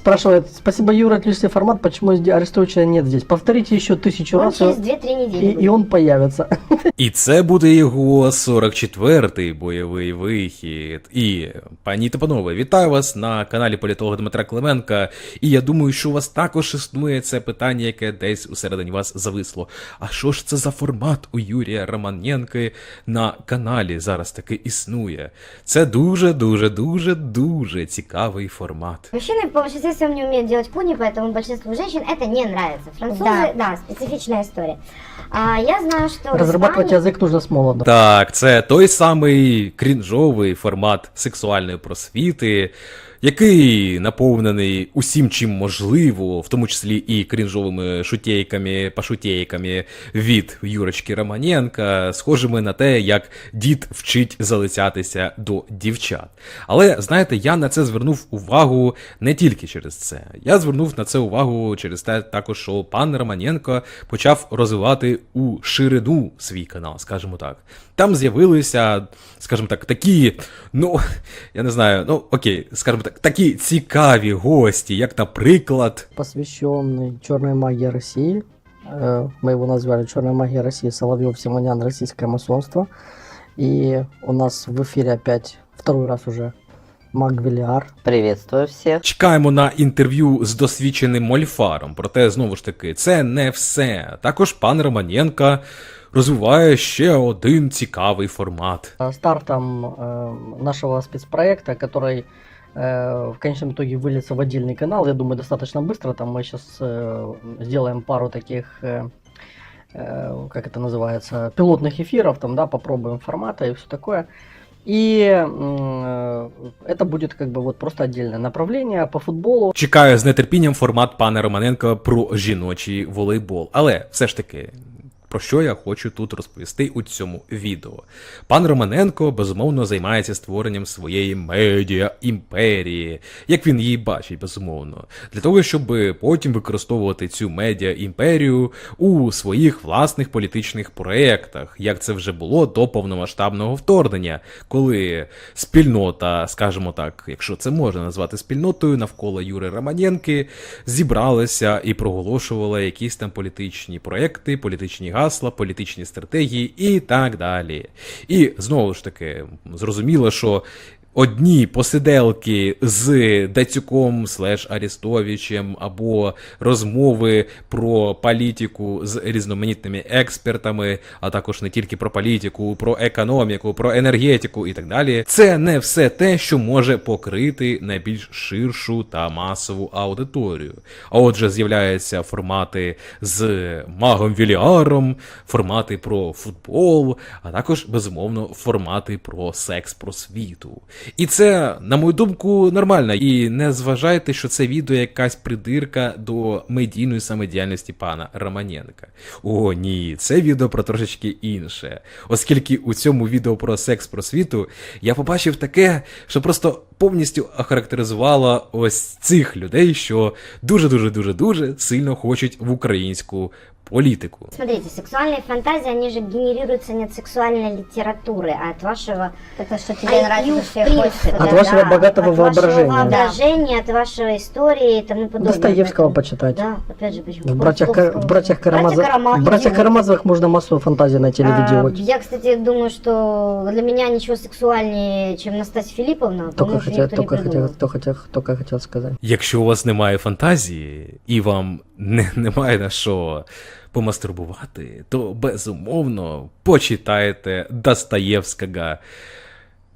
Спрашивает, спасибо, Юра, отличный формат, почему здесь Арестовича нет здесь? Повторите еще тысячу Он раз, через и, 2-3 недели и будет. он появится. І це буде його 44-й бойовий вихід. І, пані та панове, вітаю вас на каналі політолога Дмитра Клименка. І я думаю, що у вас також існує це питання, яке десь усередині вас зависло. А що ж це за формат у Юрія Романенки на каналі зараз таки існує? Це дуже, дуже, дуже, дуже цікавий формат. Мужчины по большинству своем не умеют делать куни, поэтому большинству женщин это не нравится. Французы, да, специфичная история. А, я знаю, что в Разрабатывать Испании- язык нужно с молода. Так, це той самий крінжовий формат сексуальної просвіти, який наповнений усім чим можливо, в тому числі і крінжовими шутейками, пашутейками від Юрочки Романенка, схожими на те, як дід вчить залицятися до дівчат. Але знаєте, я на це звернув увагу не тільки через це. Я звернув на це увагу через те, також, що пан Романенко почав розвивати у ширину свій канал, скажімо так. Там з'явилися, скажімо так, такі, ну я не знаю, ну окей, скажімо так, такі цікаві гості, як, наприклад, посвященный черной магии России. Э, Мы его назвали Черная магия России, Соловьев, Симонян, российское масонство. И у нас в эфире опять второй раз уже Маг Велиар. Приветствую всех. Чекаємо на інтерв'ю з досвідченим мольфаром. Проте, знову ж таки, це не все. Також пан Романенко розвиває ще один цікавий формат. Э, Стартом э, нашего спецпроекта, который э, в конечном итоге выльется в отдельный канал, я думаю, достаточно быстро. Там мы сейчас сделаем пару таких, э, э, как это называется, пилотных эфиров, там, да, попробуем формата и все такое. И м, э, это будет как бы вот просто отдельное направление по футболу. Чекаю з нетерпінням формат пана Романенка про жіночий волейбол. Але все ж таки. про що я хочу тут розповісти у цьому відео? Пан Романенко безумовно займається створенням своєї медіа імперії, як він її бачить, безумовно, для того, щоб потім використовувати цю медіа імперію у своїх власних політичних проєктах, як це вже було до повномасштабного вторгнення, коли спільнота, скажімо так, якщо це можна назвати спільнотою навколо Юри Романенки, зібралася і проголошувала якісь там політичні проекти, політичні гасла, політичні стратегії і так далі. І знову ж таки, зрозуміло, що. Одні посиделки з Дацюком слеш Арестовичем або розмови про політику з різноманітними експертами, а також не тільки про політику, про економіку, про енергетику і так далі. Це не все те, що може покрити найбільш ширшу та масову аудиторію. А отже, з'являються формати з магом Віліаром, формати про футбол, а також безумовно формати про секс просвіту. І це, на мою думку, нормально. І не зважайте, що це відео якась придирка до медійної самодіяльності пана Романенка. О, ні, це відео про трошечки інше. Оскільки у цьому відео про секс просвіту я побачив таке, що просто повністю охарактеризувало ось цих людей, що дуже дуже дуже дуже сильно хочуть в українську політику. Смотрите, сексуальные фантазии, они же генерируются не от сексуальной литературы, а от вашего Это что тебе IQ, нравится, в что я принципе, хочу. От вашего богатого от воображения. вашего воображения, от вашей истории и тому подобное. Достоевского Поэтому- почитать. Да, опять же, почему? В братьях, Кар- в братьях, Карамазов... Братья Карама- в братьях идиоты. Карамазовых можно массу фантазий найти или А, видео. Я, кстати, думаю, что для меня ничего сексуальнее, чем Настасья Филипповна, Только по-моему, хотел, никто не только, хотел, придумал. только, хотел, только хотел сказать. Якщо у вас немає фантазії і вам не, немає на що помастурбувати, то безумовно почитайте Достоєвського.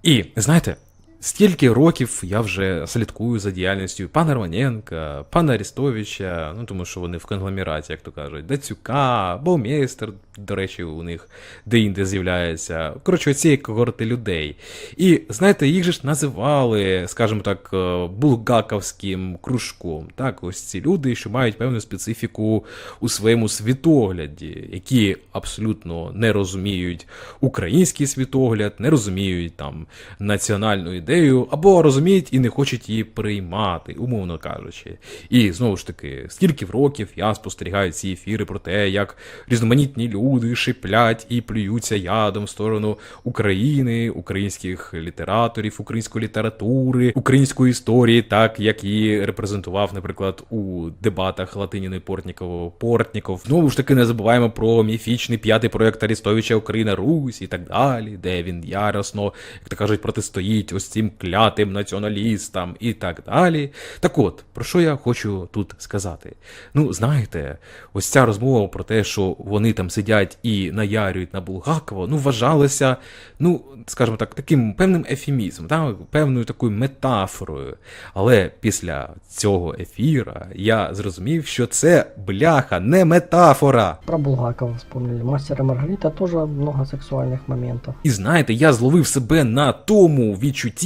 І знаєте, стільки років я вже слідкую за діяльністю пана Романенка, пана Арестовича, ну тому що вони в конгломераті, як то кажуть, Дацюка, Баумейстер, до речі, у них де-інде з'являється. Коротше, цієї когорти людей. І знаєте, їх же ж називали, скажімо так, е, булгаковським кружком. Так, ось ці люди, що мають певну специфіку у своєму світогляді, які абсолютно не розуміють український світогляд, не розуміють там національну ідею. Ідею, або розуміють і не хочуть її приймати, умовно кажучи. І знову ж таки, скільки років я спостерігаю ці ефіри про те, як різноманітні люди шиплять і плюються ядом в сторону України, українських літераторів, української літератури, української історії, так як її репрезентував, наприклад, у дебатах Латиніни Портнікового Портніков. Знову ж таки, не забуваємо про міфічний п'ятий проект Арістовича Україна Русь і так далі, де він яростно, як то кажуть, протистоїть ось цим клятим націоналістам і так далі. Так от, про що я хочу тут сказати? Ну, знаєте, ось ця розмова про те, що вони там сидять і наярюють на Булгакова, ну, вважалося, ну, скажімо так, таким певним ефемізмом, так, певною такою метафорою. Але після цього ефіра я зрозумів, що це бляха, не метафора. Про Булгакова вспомнили. Мастер и Маргарита тоже много сексуальных моментов. І знаєте, я зловив себе на тому відчутті,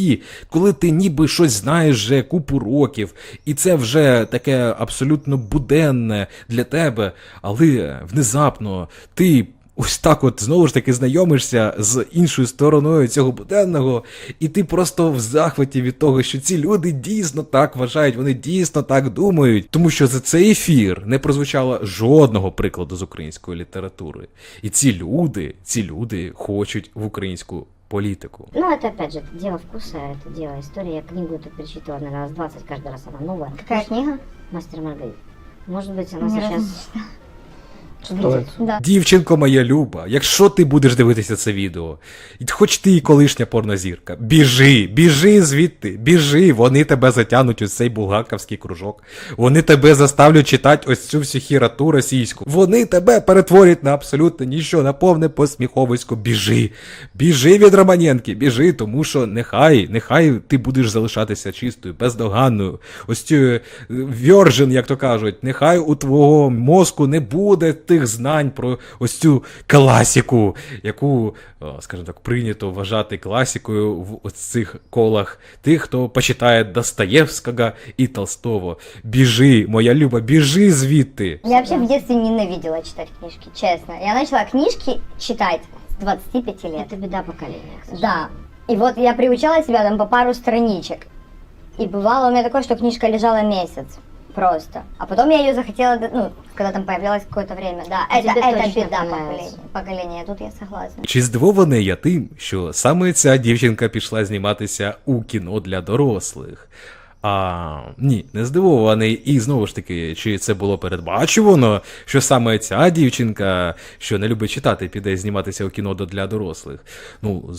коли ти ніби щось знаєш вже купу років, і це вже таке абсолютно буденне для тебе, але внезапно ти. Ось так от знову ж таки знайомишся з іншою стороною цього буденного, і ти просто в захваті від того, що ці люди дійсно так вважають, вони дійсно так думають, тому що за цей ефір не прозвучало жодного прикладу з української літератури. І ці люди, ці люди хочуть в українську політику. Ну, это опять же, это дело вкуса, это дело истории. Я книгу эту перечитывала, наверное, раз 20, каждый раз она новая. Какая книга? Мастер Маргарит. Может быть, она Ни разу не сейчас... Стоит. Да. Дівчинко моя люба, якщо ти будеш дивитися це відео, хоч ти і колишня порнозірка, біжи, біжи звідти, біжи, вони тебе затягнуть у цей булгаковський кружок. Вони тебе заставлять читати ось цю всю хірату російську. Вони тебе перетворять на абсолютно ніщо, на повне посміховисько. Біжи, біжи від Романенки, біжи, тому що нехай, нехай ти будеш залишатися чистою, бездоганною. Ось цю вьоржен, як то кажуть, нехай у твого мозку не буде тих знань про ось цю класіку, яку, о, скажімо так, прийнято вважати класікою в ось цих колах тих, хто почитає Достоєвського і Толстого. Біжи, моя люба, біжи звідти. Я вообще в детстве ненавидела читать книжки, честно. Я начала книжки читать с 25 лет. Это беда поколения. Да. И вот я приучала себя там по пару страничек. И бывало у меня такое, что книжка лежала месяц. Просто. А потом я ее захотела, ну, когда там появлялось какое-то время. Да, А это, это беда понравится. поколения. поколения. Тут я согласна. Чи здивований я тим, що саме ця дівчинка пішла зніматися у кіно для дорослих? А ні, не здивований. І знову ж таки, чи це було передбачувано, що саме ця дівчинка, що не любить читати, піде зніматися у кіно для дорослих? Ну,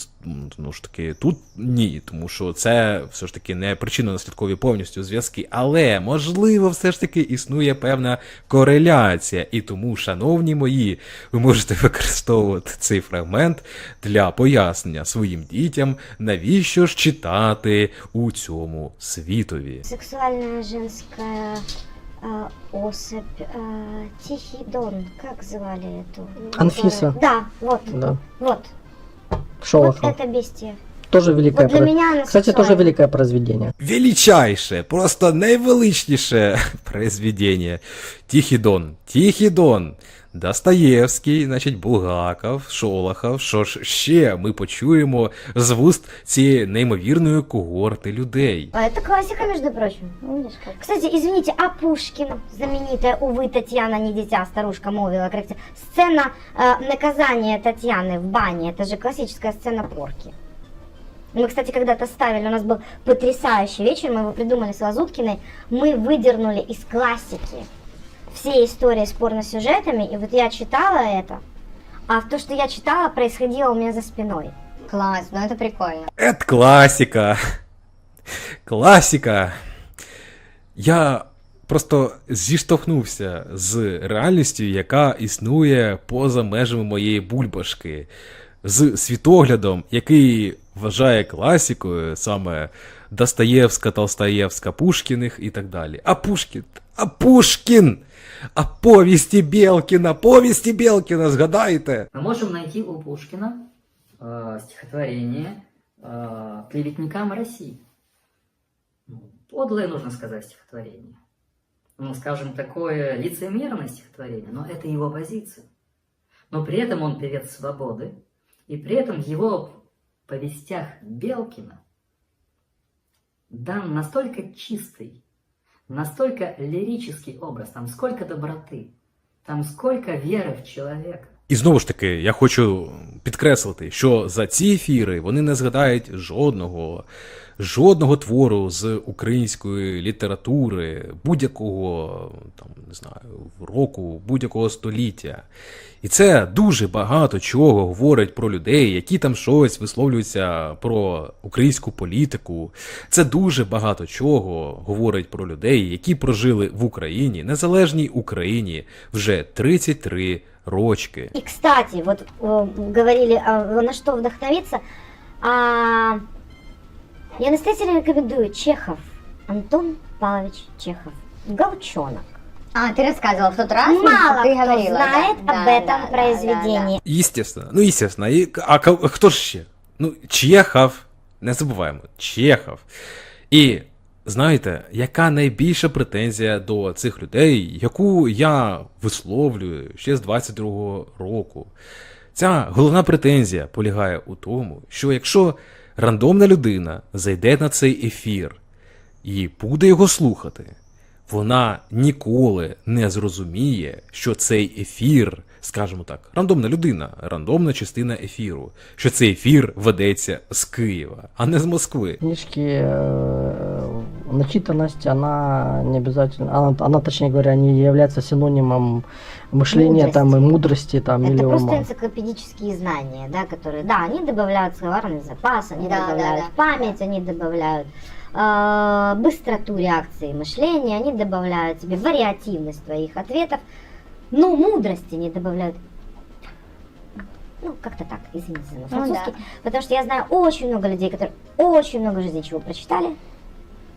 ну ж таки, тут ні, тому що це все ж таки не причинно-наслідкові повністю зв'язки. Але можливо, все ж таки існує певна кореляція. І тому, шановні мої, ви можете використовувати цей фрагмент для пояснення своїм дітям, навіщо ж читати у цьому світові. Сексуальная женская а, особь. а, Тихий Дон. Как звали эту? Анфиса. Да, вот. Да. Вот. Шолохов. Вот это бестия. Тоже великое Вот для про- меня она Кстати, тоже сексуальна. великое произведение. Величайше, просто найвеличніше произведення. Тихий Дон. Тихий Дон. Достоєвський, значить, Булгаков, Шолохов. Що ж ще ми почуємо з вуст цієї неймовірної когорти людей. А это классика, между прочим. Ну, видишь как. Кстати, извините, а Пушкин, знаменитая, увы, Татьяна не дитя, старушка молвила крикця. Сцена э, наказания Татьяны в бане, это же классическая сцена порки. Мы, кстати, когда-то ставили, у нас был потрясающий вечер, мы его придумали с Лазуткиной, мы выдернули из классики все истории с порносюжетами, и вот я читала это, а то, что я читала, происходило у меня за спиной. Класс, ну это прикольно. Ет класіка. Класіка. Я просто зіштовхнувся з реальністю, яка існує поза межами моєї бульбашки, з світоглядом, який вважає класікою саме Достоєвська, Толстоєвська, Пушкіних і так далі. А Пушкін, а Пушкін! А повісті Белкіна, повісті Белкіна, згадайте! Мы можем найти у Пушкина э, стихотворение э, клеветникам России. Ну, Подлое, нужно сказать, стихотворение. Ну, скажем, такое лицемерное стихотворение, но это его позиция. Но при этом он певец свободы, и при этом в его повестях Белкина дан настолько чистый, настолько лирический образ, там сколько доброты, там сколько веры в человека. І знову ж таки, я хочу підкреслити, що за ці ефіри вони не згадають жодного, жодного твору з української літератури, будь-якого там не знаю, року, будь-якого століття. І це дуже багато чого говорить про людей, які там щось висловлюються про українську політику. Це дуже багато чого говорить про людей, які прожили в Україні, незалежній Україні вже 33 рочки. И, кстати, вот э, говорили, а, на что вдохновиться. А, я настоятельно рекомендую Чехов, Антон Павлович Чехов. Галчонок. А, ты рассказывал в тот раз, Мало ты кто говорила, да? знает Да, об да, этом да, да, произведении. Естественно, ну естественно. І, а ко- хто ж ще? Ну, Чехов, не забуваємо, Чехов. І знаєте, яка найбільша претензія до цих людей, яку я висловлюю ще з 22-го року? Ця головна претензія полягає у тому, що якщо рандомна людина зайде на цей ефір і буде його слухати, вона ніколи не зрозуміє, що цей ефір, скажімо так, рандомна людина, рандомна частина ефіру, що цей ефір ведеться з Києва, а не з Москви. Книжки, э, начитанность, она не обязательно, она, она, точнее говоря, не является синонимом мышления Мудрости. там и мудрости там Это или просто ума. энциклопедические знания, да, которые, да, они добавляют словарный запас, они Да, добавляют да, да. память, они добавляют э, быстроту реакции мышления, они добавляют тебе вариативность твоих ответов, но мудрости не добавляют. Ну, как-то так, извините за мой Ну французский. да. Потому что я знаю очень много людей, которые очень много жизни чего прочитали,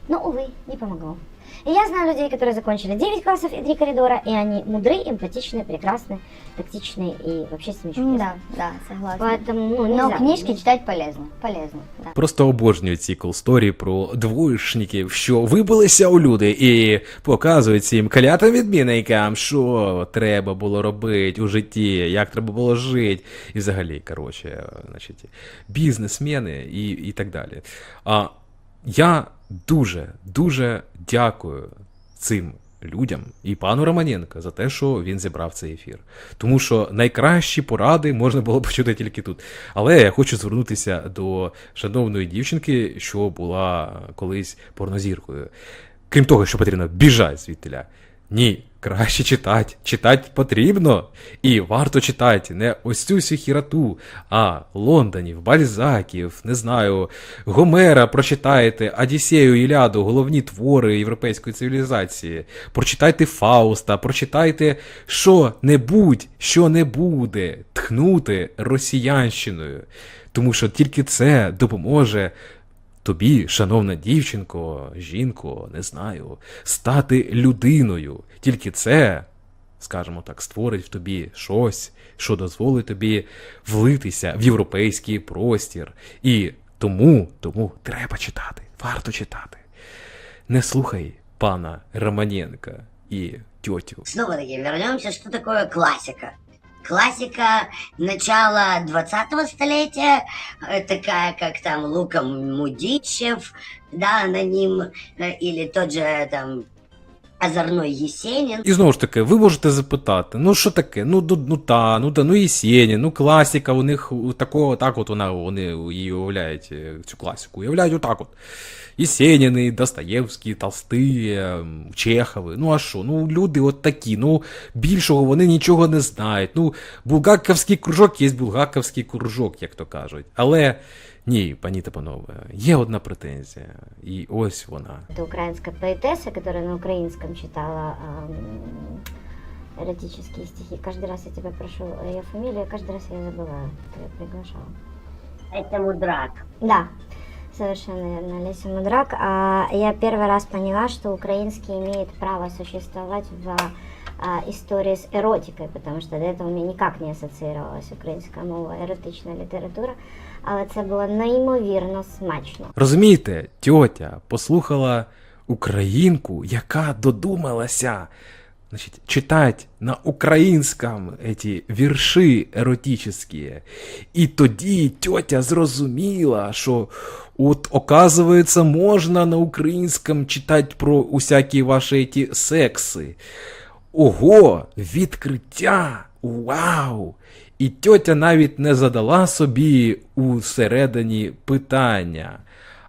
но, увы, не помогло. И я знаю людей, которые закончили 9 классов и 3 коридора, и они мудры, эмпатичны, прекрасны, тактичны и вообще с ними чудесно. Да, да, согласна. Поэтому, ну, Но нельзя. книжки читать полезно, полезно, да. Просто обожнюю ці колсторі про двоєшників, що вибилися у люди і показують цим клятим відмінникам, що треба було робити у житті, як треба було жити, і взагалі, коротше, значить, бізнесмени і, і так далі. А я дуже, дуже дякую цим людям і пану Романенко за те, що він зібрав цей ефір. Тому що найкращі поради можна було почути тільки тут. Але я хочу звернутися до шановної дівчинки, що була колись порнозіркою. Крім того, що потрібно біжати звідтиля. Ні, краще читати. Читати потрібно. І варто читати не ось цю всю хірату, а Лондонів, Бальзаків, не знаю, Гомера прочитаєте, Одіссею, Іляду, головні твори європейської цивілізації. Прочитайте Фауста, прочитайте що-небудь, що не буде тхнути росіянщиною. Тому що тільки це допоможе тобі, шановна дівчинко, жінко, не знаю, стати людиною. Тільки це, скажімо так, створить в тобі щось, що дозволить тобі влитися в європейський простір. І тому, тому треба читати, варто читати. Не слухай пана Романенка і тьотю. Снова-таки вернемся, что такое классика. Классика начала 20-го столетия, э, такая как там Лука Мудичев, да, аноним, э, или тот же там Озорной Есенин. І знову ж таки, ви можете запитати, ну що таке? Ну, ну, ну та, ну та, ну Єсенін, ну класика, у них такого, так от вона, вони її уявляють, е, цю класику, уявляють отак от. Єсеніни, Достоєвський, Толстий, ем, Чехови. Ну а що? Ну люди от такі, ну більшого вони нічого не знають. Ну, булгаковський кружок є булгаковський кружок, як то кажуть. Але ні, пані та панове, є одна претензія, і ось вона. Это украинская поэтесса, которая на украинском читала ам, эротические стихи. Каждый раз я тебя прошу ее фамилию, каждый раз я ее забываю, кто ее приглашала. Это мудрак. Да, совершенно верно, Леся Мудрак. А я первый раз поняла, что украинский имеет право существовать в а, истории с эротикой, потому что до этого у меня никак не ассоциировалась українська мова, еротична література, але це було неймовірно смачно. Розумієте, тьотя послухала українку, яка додумалася значит, читать на українському эти вірші еротичні. І тоді тьотя зрозуміла, що от, оказується, можна на українському читати про усякі ваші ті секси. Ого, відкриття! Вау! І тьотя навіть не задала собі усередині питання.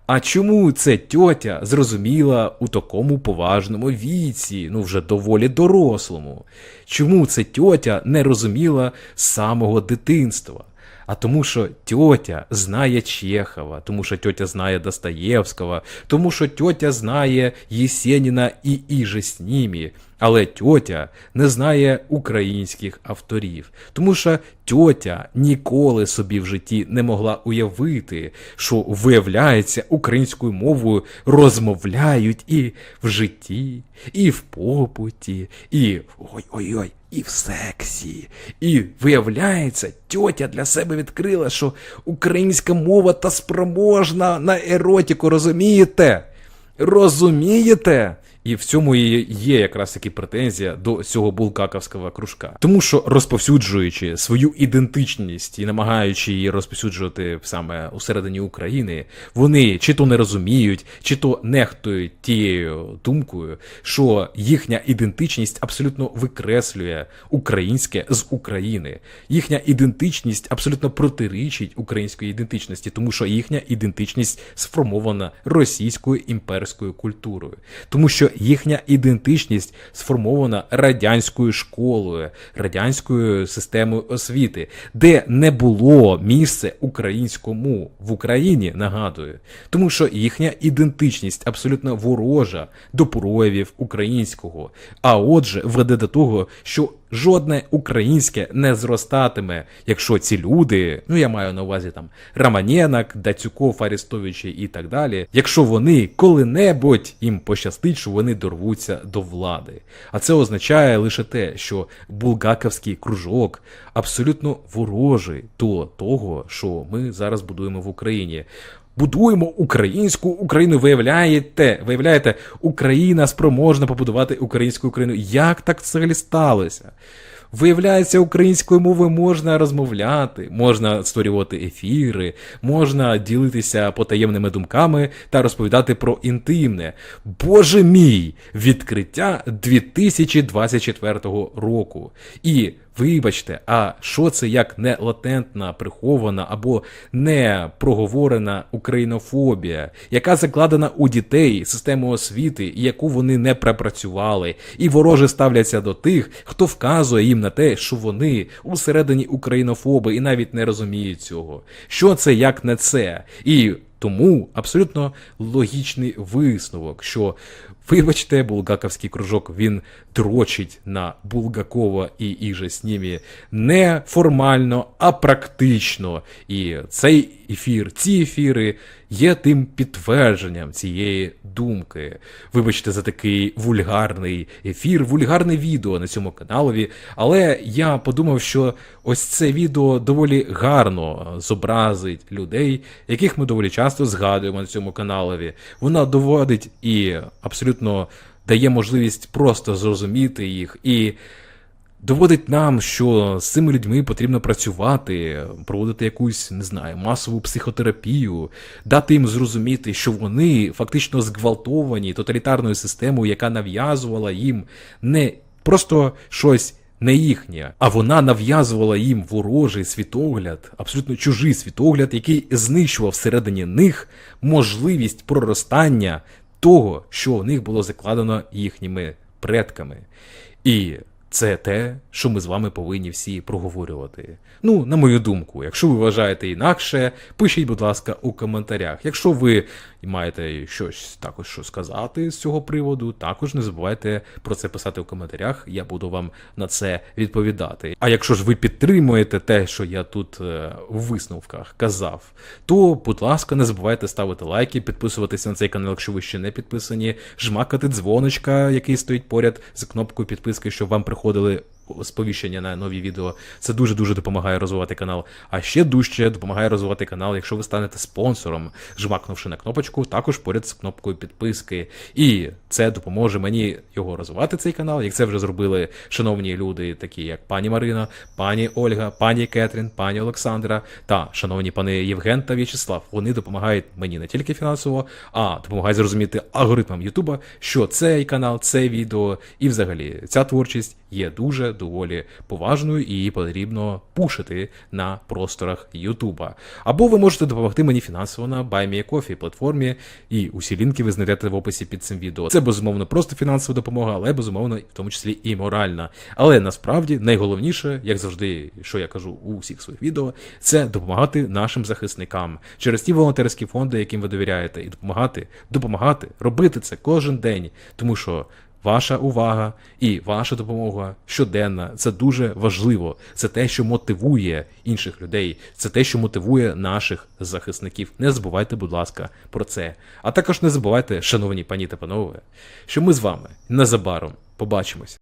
А чому це тьотя зрозуміла у такому поважному віці, ну вже доволі дорослому? Чому це тьотя не розуміла самого дитинства? А тому, що тьотя знає Чехова, тому що тьотя знає Достоєвського, тому що тьотя знає Єсеніна і іже з ними, але тьотя не знає українських авторів, тому що тьотя ніколи собі в житті не могла уявити, що виявляється українською мовою розмовляють і в житті, і в попуті, і ой-ой-ой, і в сексі. І виявляється, тьотя для себе відкрила, що українська мова та спроможна на еротіку, розумієте? Розумієте? І в цьому і є якраз таки претензія до цього булгаковського кружка. Тому що розповсюджуючи свою ідентичність і намагаючи її розповсюджувати саме усередині України, вони чи то не розуміють, чи то нехтують тією думкою, що їхня ідентичність абсолютно викреслює українське з України. Їхня ідентичність абсолютно протирічить української ідентичності, тому що їхня ідентичність сформована російською імперською культурою, тому що їхня ідентичність сформована радянською школою, радянською системою освіти, де не було місце українському в Україні, нагадую, тому що їхня ідентичність абсолютно ворожа до проявів українського, а отже, веде до того, що жодне українське не зростатиме, якщо ці люди, ну я маю на увазі там Романенок, Дацюков, Арестовичі і так далі, якщо вони коли-небудь їм пощастить, що вони дорвуться до влади. А це означає лише те, що булгаковський кружок абсолютно ворожий до того, що ми зараз будуємо в Україні. Будуємо українську Україну. Виявляєте, виявляєте, Україна спроможна побудувати українську Україну. Як так взагалі сталося? Виявляється, українською мовою можна розмовляти, можна створювати ефіри, можна ділитися потаємними думками та розповідати про інтимне. Боже мій! Відкриття 2024 року. І Вибачте, а що це як не латентна, прихована або не проговорена українофобія, яка закладена у дітей систему освіти, яку вони не пропрацювали, і вороже ставляться до тих, хто вказує їм на те, що вони усередині українофоби і навіть не розуміють цього. Що це як не це? І тому абсолютно логічний висновок, що, вибачте, булгаковський кружок він дрочить на Булгакова і іже з ними не формально, а практично. І цей ефір, ці ефіри є тим підтвердженням цієї думки. Вибачте за такий вульгарний ефір, вульгарне відео на цьому каналові. Але я подумав, що ось це відео доволі гарно зобразить людей, яких ми доволі часто згадуємо на цьому каналові. Вона доводить і абсолютно дає можливість просто зрозуміти їх і доводить нам, що з цими людьми потрібно працювати, проводити якусь, не знаю, масову психотерапію, дати їм зрозуміти, що вони фактично зґвалтовані тоталітарною системою, яка нав'язувала їм не просто щось. Не їхнє, а вона нав'язувала їм ворожий світогляд, абсолютно чужий світогляд, який знищував всередині них можливість проростання того, що в них було закладено їхніми предками. І це те, що ми з вами повинні всі проговорювати. Ну, на мою думку, якщо ви вважаєте інакше, пишіть, будь ласка, у коментарях. Якщо ви маєте щось також що сказати з цього приводу, також не забувайте про це писати у коментарях. Я буду вам на це відповідати. А якщо ж ви підтримуєте те, що я тут е, в висновках казав, то, будь ласка, не забувайте ставити лайки, підписуватися на цей канал, якщо ви ще не підписані, жмакати дзвоночка, який стоїть поряд з кнопкою підписки, щоб вам приходили сповіщення на нові відео. Це дуже дуже допомагає розвивати канал. А ще дужче допомагає розвивати канал, якщо ви станете спонсором, жмакнувши на кнопочку, також поряд з кнопкою підписки. І це допоможе мені його розвивати, цей канал, як це вже зробили шановні люди, такі як пані Марина, пані Ольга, пані Кетрін, пані Олександра та шановні пани Євген та В'ячеслав. Вони допомагають мені не тільки фінансово, а допомагають зрозуміти алгоритмам Ютуба, що цей канал, це відео і взагалі ця творчість є дуже доволі поважною і її потрібно пушити на просторах Ютуба. Або ви можете допомогти мені фінансово на BuyMeACoffee платформі, і усі лінки ви знайдете в описі під цим відео. Це безумовно просто фінансова допомога, але безумовно в тому числі і моральна. Але насправді найголовніше, як завжди, що я кажу у всіх своїх відео, це допомагати нашим захисникам через ті волонтерські фонди, яким ви довіряєте, і допомагати, допомагати, робити це кожен день, тому що. Ваша увага і ваша допомога щоденна це дуже важливо. Це те, що мотивує інших людей, це те, що мотивує наших захисників. Не забувайте, будь ласка, про це. А також не забувайте, шановні пані та панове, що ми з вами незабаром побачимось.